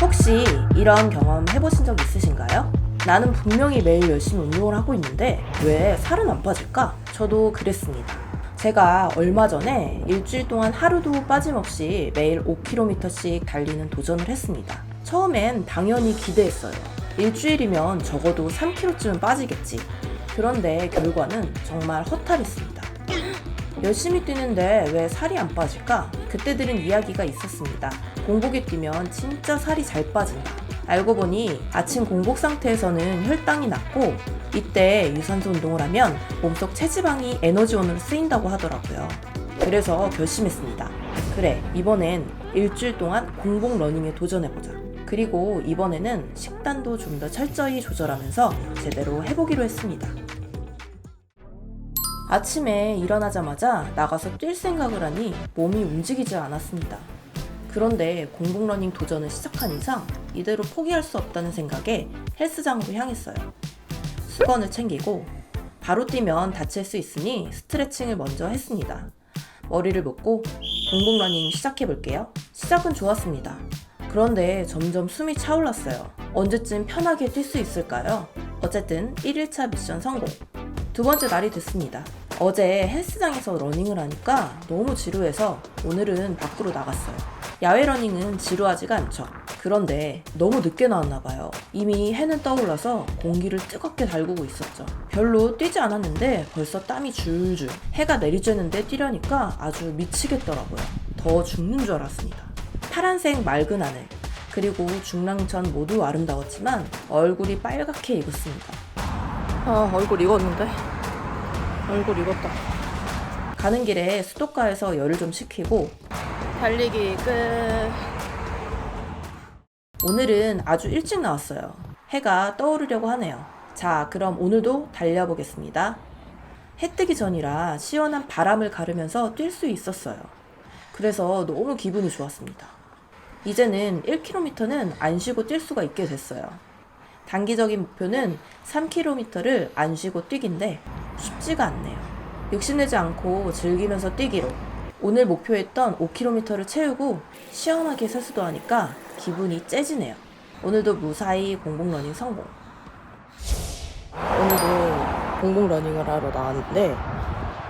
혹시 이런 경험 해보신 적 있으신가요? 나는 분명히 매일 열심히 운동을 하고 있는데 왜 살은 안 빠질까? 저도 그랬습니다. 제가 얼마 전에 일주일 동안 하루도 빠짐없이 매일 5km씩 달리는 도전을 했습니다. 처음엔 당연히 기대했어요. 일주일이면 적어도 3kg쯤은 빠지겠지. 그런데 결과는 정말 허탈했습니다. 열심히 뛰는데 왜 살이 안 빠질까? 그때 들은 이야기가 있었습니다. 공복에 뛰면 진짜 살이 잘 빠진다. 알고 보니 아침 공복 상태에서는 혈당이 낮고 이때 유산소 운동을 하면 몸속 체지방이 에너지원으로 쓰인다고 하더라고요. 그래서 결심했습니다. 그래, 이번엔 일주일 동안 공복 러닝에 도전해보자. 그리고 이번에는 식단도 좀 더 철저히 조절하면서 제대로 해보기로 했습니다. 아침에 일어나자마자 나가서 뛸 생각을 하니 몸이 움직이지 않았습니다. 그런데 공복러닝 도전을 시작한 이상 이대로 포기할 수 없다는 생각에 헬스장으로 향했어요. 수건을 챙기고 바로 뛰면 다칠 수 있으니 스트레칭을 먼저 했습니다. 머리를 묶고 공복러닝 시작해볼게요. 시작은 좋았습니다. 그런데 점점 숨이 차올랐어요. 언제쯤 편하게 뛸 수 있을까요? 어쨌든 1일차 미션 성공. 두 번째 날이 됐습니다. 어제 헬스장에서 러닝을 하니까 너무 지루해서 오늘은 밖으로 나갔어요. 야외 러닝은 지루하지가 않죠. 그런데 너무 늦게 나왔나 봐요. 이미 해는 떠올라서 공기를 뜨겁게 달구고 있었죠. 별로 뛰지 않았는데 벌써 땀이 줄줄. 해가 내리쬐는데 뛰려니까 아주 미치겠더라고요. 더 죽는 줄 알았습니다. 파란색 맑은 하늘, 그리고 중랑천 모두 아름다웠지만 얼굴이 빨갛게 익었습니다. 아 얼굴 익었는데 얼굴 익었다 가는 길에 수도가에서 열을 좀 식히고 달리기 끝 오늘은 아주 일찍 나왔어요. 해가 떠오르려고 하네요. 자, 그럼 오늘도 달려보겠습니다. 해 뜨기 전이라 시원한 바람을 가르면서 뛸 수 있었어요. 그래서 너무 기분이 좋았습니다. 이제는 1km는 안 쉬고 뛸 수가 있게 됐어요. 단기적인 목표는 3km를 안 쉬고 뛰기인데 쉽지가 않네요. 욕심내지 않고 즐기면서 뛰기로 오늘 목표했던 5km를 채우고 시원하게 세수도 하니까 기분이 째지네요. 오늘도 무사히 공복러닝 성공. 오늘도 공복 러닝을 하러 나왔는데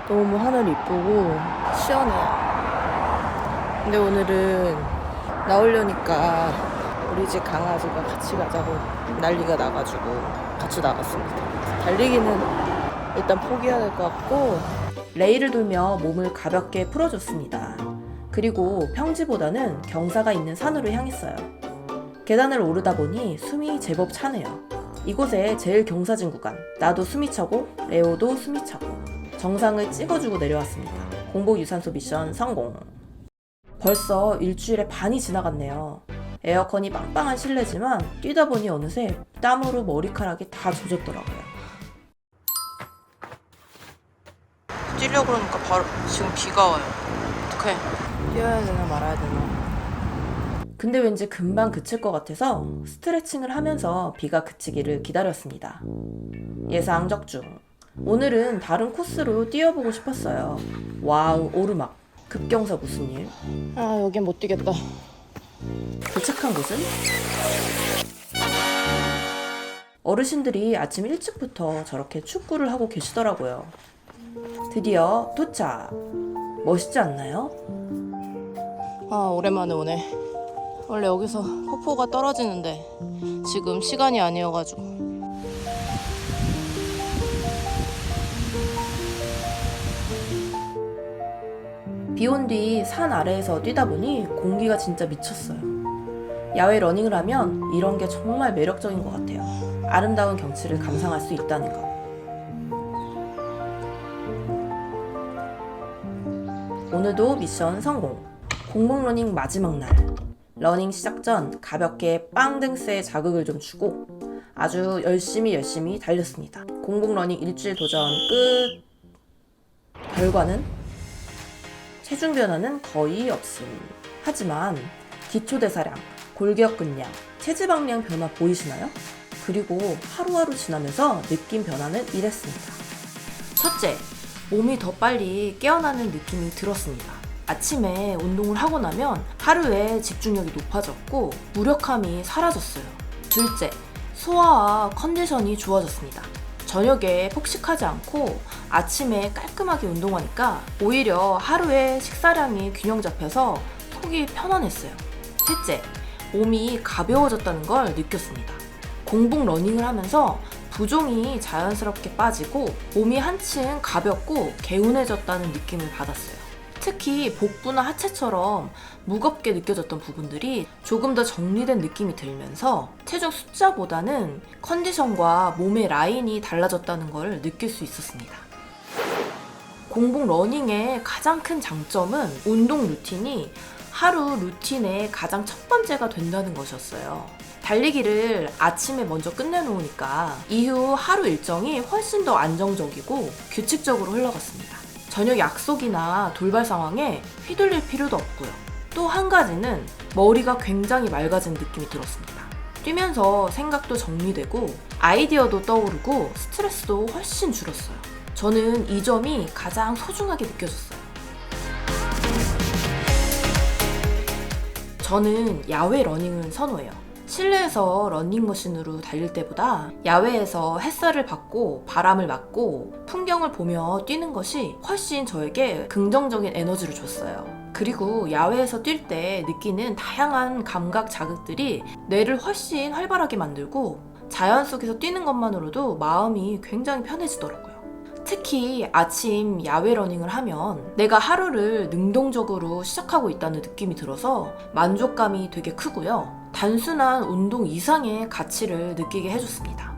너무 하늘 이쁘고 시원해요 근데 오늘은 나오려니까 우리 집 강아지가 같이 가자고 난리가 나가지고 같이 나갔습니다 달리기는 일단 포기해야 될 것 같고 레일을 돌며 몸을 가볍게 풀어줬습니다. 그리고 평지보다는 경사가 있는 산으로 향했어요. 계단을 오르다 보니 숨이 제법 차네요. 이곳에 제일 경사진 구간. 나도 숨이 차고 레오도 숨이 차고 정상을 찍어주고 내려왔습니다. 공복 유산소 미션 성공. 벌써 일주일에 반이 지나갔네요. 에어컨이 빵빵한 실내지만 뛰다 보니 어느새 땀으로 머리카락이 다 젖었더라고요. 뛰려고 그러니까 바로 지금 비가 와요 어떡해 뛰어야 되나 말아야 되나 근데 왠지 금방 그칠 것 같아서 스트레칭을 하면서 비가 그치기를 기다렸습니다. 예상 적중. 오늘은 다른 코스로 뛰어보고 싶었어요. 와우, 오르막. 급경사 무슨 일? 아 여긴 못 뛰겠다 도착한 곳은? 어르신들이 아침 일찍부터 저렇게 축구를 하고 계시더라고요. 드디어 도착. 멋있지 않나요? 아 오랜만에 오네 원래 여기서 폭포가 떨어지는데 지금 시간이 아니어가지고 비 온 뒤 산 아래에서 뛰다 보니 공기가 진짜 미쳤어요. 야외 러닝을 하면 이런 게 정말 매력적인 것 같아요. 아름다운 경치를 감상할 수 있다는 것. 오늘도 미션 성공. 공복 러닝 마지막 날. 러닝 시작 전 가볍게 빵등스에 자극을 좀 주고 아주 열심히 열심히 달렸습니다. 공복 러닝 일주일 도전 끝. 결과는 체중 변화는 거의 없음. 하지만 기초 대사량, 골격 근량, 체지방량 변화 보이시나요? 그리고 하루하루 지나면서 느낀 변화는 이랬습니다. 첫째, 몸이 더 빨리 깨어나는 느낌이 들었습니다. 아침에 운동을 하고 나면 하루에 집중력이 높아졌고 무력함이 사라졌어요. 둘째, 소화와 컨디션이 좋아졌습니다. 저녁에 폭식하지 않고 아침에 깔끔하게 운동하니까 오히려 하루에 식사량이 균형 잡혀서 속이 편안했어요. 셋째, 몸이 가벼워졌다는 걸 느꼈습니다. 공복 러닝을 하면서 부종이 자연스럽게 빠지고 몸이 한층 가볍고 개운해졌다는 느낌을 받았어요. 특히 복부나 하체처럼 무겁게 느껴졌던 부분들이 조금 더 정리된 느낌이 들면서 체중 숫자보다는 컨디션과 몸의 라인이 달라졌다는 걸 느낄 수 있었습니다. 공복 러닝의 가장 큰 장점은 운동 루틴이 하루 루틴의 가장 첫 번째가 된다는 것이었어요. 달리기를 아침에 먼저 끝내놓으니까 이후 하루 일정이 훨씬 더 안정적이고 규칙적으로 흘러갔습니다. 저녁 약속이나 돌발 상황에 휘둘릴 필요도 없고요. 또 한 가지는 머리가 굉장히 맑아진 느낌이 들었습니다. 뛰면서 생각도 정리되고 아이디어도 떠오르고 스트레스도 훨씬 줄었어요. 저는 이 점이 가장 소중하게 느껴졌어요. 저는 야외 러닝을 선호해요. 실내에서 러닝머신으로 달릴 때보다 야외에서 햇살을 받고 바람을 맞고 풍경을 보며 뛰는 것이 훨씬 저에게 긍정적인 에너지를 줬어요. 그리고 야외에서 뛸 때 느끼는 다양한 감각 자극들이 뇌를 훨씬 활발하게 만들고 자연 속에서 뛰는 것만으로도 마음이 굉장히 편해지더라고요. 특히 아침 야외 러닝을 하면 내가 하루를 능동적으로 시작하고 있다는 느낌이 들어서 만족감이 되게 크고요. 단순한 운동 이상의 가치를 느끼게 해줬습니다.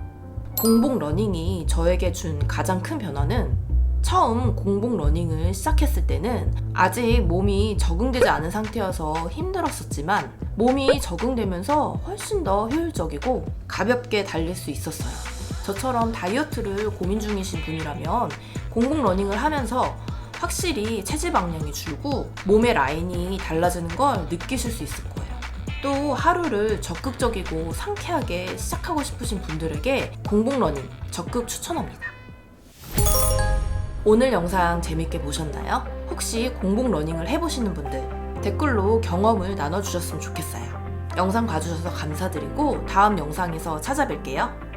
공복 러닝이 저에게 준 가장 큰 변화는 처음 공복 러닝을 시작했을 때는 아직 몸이 적응되지 않은 상태여서 힘들었었지만 몸이 적응되면서 훨씬 더 효율적이고 가볍게 달릴 수 있었어요. 저처럼 다이어트를 고민 중이신 분이라면 공복 러닝을 하면서 확실히 체지방량이 줄고 몸의 라인이 달라지는 걸 느끼실 수 있을 거예요. 또 하루를 적극적이고 상쾌하게 시작하고 싶으신 분들에게 공복 러닝 적극 추천합니다. 오늘 영상 재밌게 보셨나요? 혹시 공복 러닝을 해보시는 분들 댓글로 경험을 나눠주셨으면 좋겠어요. 영상 봐주셔서 감사드리고 다음 영상에서 찾아뵐게요.